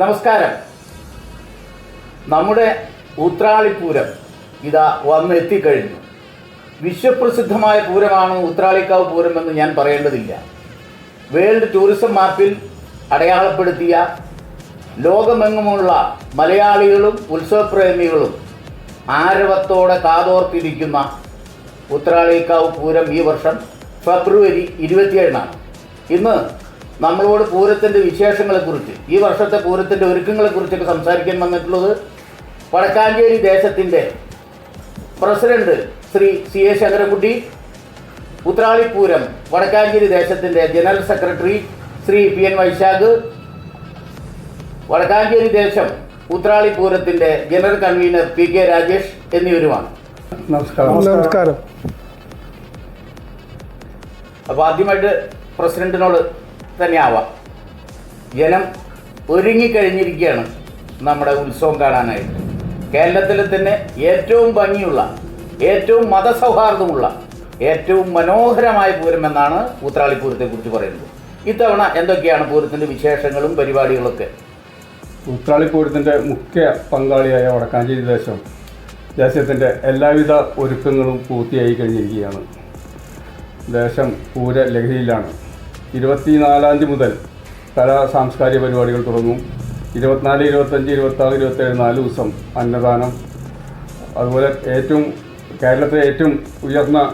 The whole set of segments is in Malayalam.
നമസ്കാരം. നമ്മുടെ ഉത്രാളിപ്പൂരം ഇതാ വന്ന് എത്തിക്കഴിഞ്ഞു വിശ്വപ്രസിദ്ധമായ പൂരമാണ് ഉത്രാളിക്കാവ് പൂരം എന്ന് ഞാൻ പറയേണ്ടതില്ല. വേൾഡ് ടൂറിസം മാപ്പിൽ അടയാളപ്പെടുത്തിയ ലോകമെങ്ങുമുള്ള മലയാളികളും ഉത്സവപ്രേമികളും ആരവത്തോടെ കാതോർത്തിരിക്കുന്ന ഉത്രാളിക്കാവ് പൂരം ഈ വർഷം ഫെബ്രുവരി ഇരുപത്തിയേഴിനാണ്. ഇന്ന് നമ്മളോട് പൂരത്തിന്റെ വിശേഷങ്ങളെക്കുറിച്ച് ഈ വർഷത്തെ പൂരത്തിന്റെ ഒരുക്കങ്ങളെക്കുറിച്ചൊക്കെ സംസാരിക്കാൻ വന്നിട്ടുള്ളത് വടക്കാഞ്ചേരി ദേശത്തിന്റെ president Shri C A Sankarankutty Uthralipooram Vadakkanchery ദേശത്തിന്റെ general secretary Shri P N Vaishakh Vadakkanchery ദേശം ഉത്രാളിപ്പൂരത്തിന്റെ general convener P K Rajesh എന്നിവരുമാണ്. നമസ്കാരം. നമസ്കാരം. അപ്പോൾ ആദ്യമായിട്ട് പ്രസിഡന്റിനോട് തന്നെ ആവാം ജനം ഒരുങ്ങിക്കഴിഞ്ഞിരിക്കുകയാണ് നമ്മുടെ ഉത്സവം കാണാനായിട്ട്. കേരളത്തിലെ തന്നെ ഏറ്റവും ഭംഗിയുള്ള ഏറ്റവും മതസൗഹാർദ്ദമുള്ള ഏറ്റവും മനോഹരമായ പൂരം എന്നാണ് കുറിച്ച് പറയുന്നത്. ഇത്തവണ എന്തൊക്കെയാണ് പൂരത്തിന്റെ വിശേഷങ്ങളും പരിപാടികളൊക്കെ? ഉത്രാളിപ്പൂരത്തിന്റെ മുഖ്യ പങ്കാളിയായ വടക്കാഞ്ചേരി ദേശം ദേശത്തിന്റെ എല്ലാവിധ ഒരുക്കങ്ങളും പൂർത്തിയായി കഴിഞ്ഞിരിക്കുകയാണ്. ദേശം പൂര ലഹരിയിലാണ് ഇരുപത്തിനാലാം തീയതി മുതൽ കലാ സാംസ്കാരിക പരിപാടികൾ തുടങ്ങും. ഇരുപത്തിനാല് ഇരുപത്തഞ്ച് ഇരുപത്താറ് ഇരുപത്തേഴ് നാല് ദിവസം അന്നദാനം. അതുപോലെ ഏറ്റവും കേരളത്തിലെ ഏറ്റവും ഉയർന്ന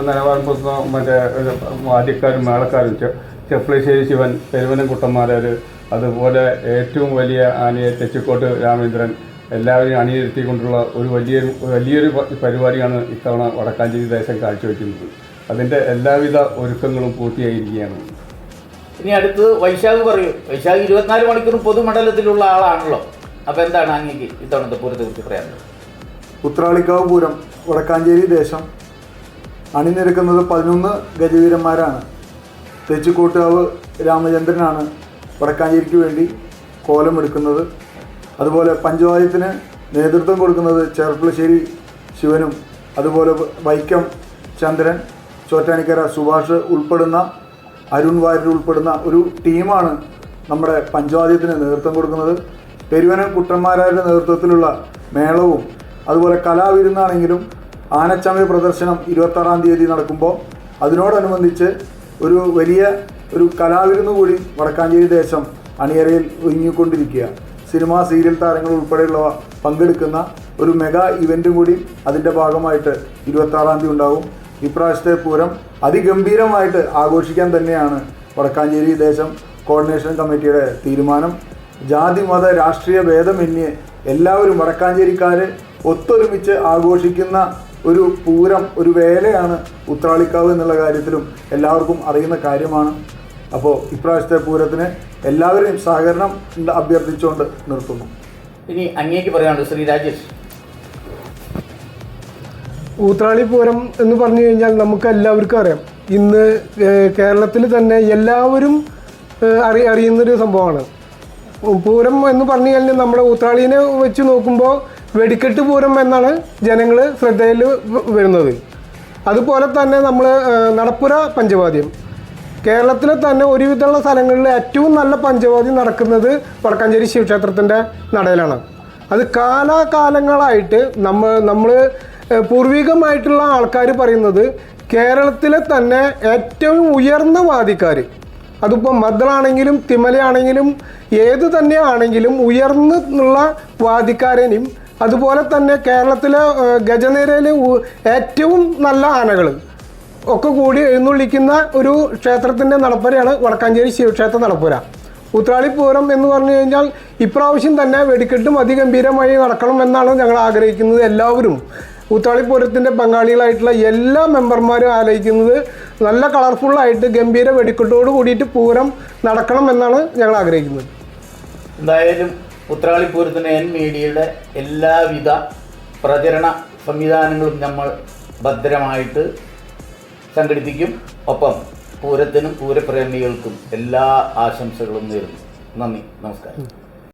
നിലവാരം പുലർത്തുന്ന മറ്റേ വാദ്യക്കാരും മേളക്കാരും ചെ- ചെപ്ലശ്ശേരി ശിവൻ പെരുവനം കുട്ടന്മാരാർ അതുപോലെ ഏറ്റവും വലിയ ആനയെ തെച്ചിക്കോട്ട് രാമേന്ദ്രൻ എല്ലാവരെയും അണിനിരത്തിക്കൊണ്ടുള്ള ഒരു വലിയൊരു വലിയൊരു പരിപാടിയാണ് ഇത്തവണ വടക്കാഞ്ചേരി ദേശം കാഴ്ചവെക്കുന്നത്. അതിന്റെ എല്ലാവിധ ഒരുക്കങ്ങളും പൂർത്തിയായിരിക്കുകയാണ്. ഇനി അടുത്ത് വൈശാഖ് പറയൂ. വൈശാഖ് ഇരുപത്തിനാല് മണിക്കൂർ പൊതുമണ്ഡലത്തിലുള്ള ആളാണല്ലോ. അപ്പോൾ എന്താണ് അങ്ങേക്ക് ഇത്തവണത്തെ പൂരത്തെ കുറിച്ച് പറയാനുള്ളത് ഉത്രാളിക്കാവ് പൂരം വടക്കാഞ്ചേരി ദേശം. അണിനിരക്കുന്നത് പതിനൊന്ന് ഗജവീരന്മാരാണ്. തെച്ചിക്കോട്ടുകാവ് രാമചന്ദ്രനാണ് വടക്കാഞ്ചേരിക്ക് വേണ്ടി കോലം കോലമെടുക്കുന്നത്. അതുപോലെ പഞ്ചവാദ്യത്തിന് നേതൃത്വം കൊടുക്കുന്നത് ചേർപ്പുളശ്ശേരി ശിവനും അതുപോലെ വൈക്കം ചന്ദ്രൻ ചോറ്റാനിക്കര സുഭാഷ് ഉൾപ്പെടുന്ന അരുൺ വാര്യർ ഉൾപ്പെടുന്ന ഒരു ടീമാണ് നമ്മുടെ പഞ്ചവാദ്യത്തിന് നേതൃത്വം കൊടുക്കുന്നത്. പെരുവനം കുട്ടന്മാരാരുടെ നേതൃത്വത്തിലുള്ള മേളവും അതുപോലെ കലാവിരുന്നാണെങ്കിലും ആനച്ചമയ പ്രദർശനം ഇരുപത്താറാം തീയതി നടക്കുമ്പോൾ അതിനോടനുബന്ധിച്ച് ഒരു വലിയ ഒരു കലാവിരുന്ന് കൂടി വടക്കാഞ്ചേരി ദേശം അണിയറയിൽ ഒരുങ്ങിക്കൊണ്ടിരിക്കുക. സിനിമ സീരിയൽ താരങ്ങൾ ഉൾപ്പെടെയുള്ളവ പങ്കെടുക്കുന്ന ഒരു മെഗാ ഇവന്റും കൂടി അതിന്റെ ഭാഗമായിട്ട് ഇരുപത്താറാം തീയതി ഉണ്ടാകും ഇപ്രാവശ്യത്തെ പൂരം അതിഗംഭീരമായിട്ട് ആഘോഷിക്കാൻ തന്നെയാണ് വടക്കാഞ്ചേരി ദേശം കോർഡിനേഷൻ കമ്മിറ്റിയുടെ തീരുമാനം. ജാതി മത രാഷ്ട്രീയ ഭേദമന്യേ എല്ലാവരും വടക്കാഞ്ചേരിക്കാർ ഒത്തൊരുമിച്ച് ആഘോഷിക്കുന്ന ഒരു പൂരം ഒരു വേലയാണ് ഉത്രാളിക്കാവ് എന്നുള്ള കാര്യത്തിലും എല്ലാവർക്കും അറിയുന്ന കാര്യമാണ്. അപ്പോൾ ഇപ്രാവശ്യത്തെ പൂരത്തിന് എല്ലാവരെയും സഹകരണം അഭ്യർത്ഥിച്ചുകൊണ്ട് നിർത്തുന്നു. ഇനി അങ്ങേക്ക് പറയാനുണ്ട് ശ്രീ രാജേഷ്. ഊത്രാളി പൂരം എന്ന് പറഞ്ഞു കഴിഞ്ഞാൽ നമുക്ക് എല്ലാവർക്കും അറിയാം. ഇന്ന് കേരളത്തിൽ തന്നെ എല്ലാവരും അറി അറിയുന്നൊരു സംഭവമാണ്. പൂരം എന്ന് പറഞ്ഞു കഴിഞ്ഞാൽ നമ്മുടെ ഊത്രാളീനെ വെച്ച് നോക്കുമ്പോൾ വെടിക്കെട്ട് പൂരം എന്നാണ് ജനങ്ങൾ ശ്രദ്ധയിൽ വരുന്നത്. അതുപോലെ തന്നെ നമ്മൾ നടപ്പുര പഞ്ചവാദ്യം. കേരളത്തിലെ തന്നെ ഒരുവിധമുള്ള സ്ഥലങ്ങളിൽ ഏറ്റവും നല്ല പഞ്ചവാദ്യം നടക്കുന്നത് വടക്കാഞ്ചേരി ശിവക്ഷേത്രത്തിന്റെ നടയിലാണ്. അത് കാലാകാലങ്ങളായിട്ട് നമ്മൾ നമ്മൾ പൂർവികമായിട്ടുള്ള ആൾക്കാർ പറയുന്നത് കേരളത്തിലെ തന്നെ ഏറ്റവും ഉയർന്ന വാദിക്കാർ. അതിപ്പോൾ മദ്ദളാണെങ്കിലും തിമലയാണെങ്കിലും ഏത് തന്നെ ആണെങ്കിലും ഉയർന്നുള്ള വാദിക്കാരനെയും അതുപോലെ തന്നെ കേരളത്തിലെ ഗജനിരയിലെ ഏറ്റവും നല്ല ആനകൾ ഒക്കെ കൂടി എഴുന്നള്ളിക്കുന്ന ഒരു ക്ഷേത്രത്തിന്റെ നടപ്പുരയാണ് വടക്കാഞ്ചേരി ശിവക്ഷേത്ര നടപ്പുര. ഉത്രാളിപ്പൂരം എന്ന് പറഞ്ഞു കഴിഞ്ഞാൽ ഇപ്രാവശ്യം തന്നെ വെടിക്കെട്ടും അതിഗംഭീരമായി നടക്കണം എന്നാണ് ഞങ്ങൾ ആഗ്രഹിക്കുന്നത് എല്ലാവരും. ഉത്രാളി പൂരത്തിന്റെ പങ്കാളികളായിട്ടുള്ള എല്ലാ മെമ്പർമാരും ആലോചിക്കുന്നത് നല്ല കളർഫുള്ളായിട്ട് ഗംഭീര വെടിക്കെട്ടോട് കൂടിയിട്ട് പൂരം നടക്കണം എന്നാണ് ഞങ്ങൾ ആഗ്രഹിക്കുന്നത്. എന്തായാലും ഉത്രാളിപ്പൂരത്തിന് എൻ മീഡിയയുടെ എല്ലാവിധ പ്രചരണ സംവിധാനങ്ങളും നമ്മൾ ഭദ്രമായിട്ട് സംഘടിപ്പിക്കും. ഒപ്പം പൂരത്തിനും പൂരപ്രേമികൾക്കും എല്ലാ ആശംസകളും നേരുന്നു. നന്ദി. നമസ്കാരം.